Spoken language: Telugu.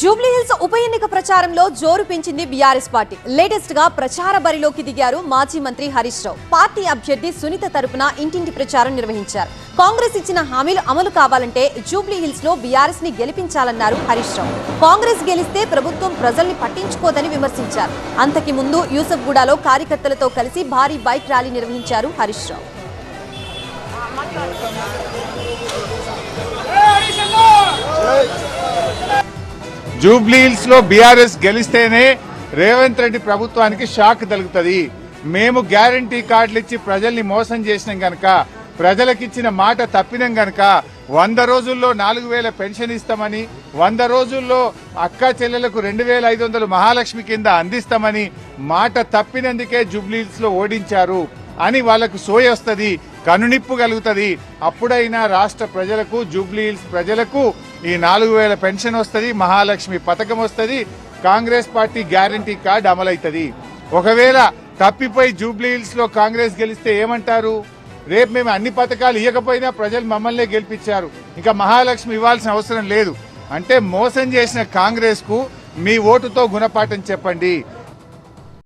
జూబ్లీహిల్స్ ఉప ఎన్నిక ప్రచారంలో జోరు పెంచింది బీఆర్ఎస్ పార్టీ. లేటెస్ట్గా ప్రచార బరిలోకి దిగారు మాజీ మంత్రి హరీష్ రావు. పార్టీ అభ్యర్థి సునీత తరపున ఇంటింటి ప్రచారం నిర్వహించారు. కాంగ్రెస్ ఇచ్చిన హామీలు అమలు కావాలంటే జూబ్లీహిల్స్లో బీఆర్ఎస్ని గెలిపించాలన్నారు హరీష్ రావు. కాంగ్రెస్ గెలిస్తే ప్రభుత్వం ప్రజల్ని పట్టించుకోదని విమర్శించారు. అంతకి ముందు యూసఫ్ గూడాలో కార్యకర్తలతో కలిసి భారీ బైక్ ర్యాలీ నిర్వహించారు హరీష్ రావు. జూబ్లీహిల్స్లో బీఆర్ఎస్ గెలిస్తేనే రేవంత్ రెడ్డి ప్రభుత్వానికి షాక్ తగులుతుంది. మేము గ్యారంటీ కార్డులు ఇచ్చి ప్రజల్ని మోసం చేసినాం గనక ప్రజలకిచ్చిన మాట తప్పినాం గనక వంద రోజుల్లో నాలుగు వేల పెన్షన్ ఇస్తామని వంద రోజుల్లో అక్క చెల్లెలకు రెండు వేల ఐదు వందలు మహాలక్ష్మి కింద అందిస్తామని మాట తప్పినందుకే జూబ్లీహిల్స్లో ఓడించారు. అని వాళ్ళకు సోయ వస్తుంది కనునిప్పు కలుగుతుంది. అప్పుడైనా రాష్ట్ర ప్రజలకు జూబ్లీహిల్స్ ప్రజలకు ఈ నాలుగు వేల పెన్షన్ వస్తుంది మహాలక్ష్మి పథకం వస్తుంది కాంగ్రెస్ పార్టీ గ్యారంటీ కార్డు అమలవుతుంది ఒకవేళ తప్పిపోయి జూబ్లీహిల్స్లో కాంగ్రెస్ గెలిస్తే ఏమంటారు? రేపు మేము అన్ని పథకాలు ఇవ్వకపోయినా ప్రజలు మమ్మల్నే గెలిపించారు. ఇంకా మహాలక్ష్మి ఇవ్వాల్సిన అవసరం లేదు. అంటే మోసం చేసిన కాంగ్రెస్కు మీ ఓటుతో గుణపాఠం చెప్పండి.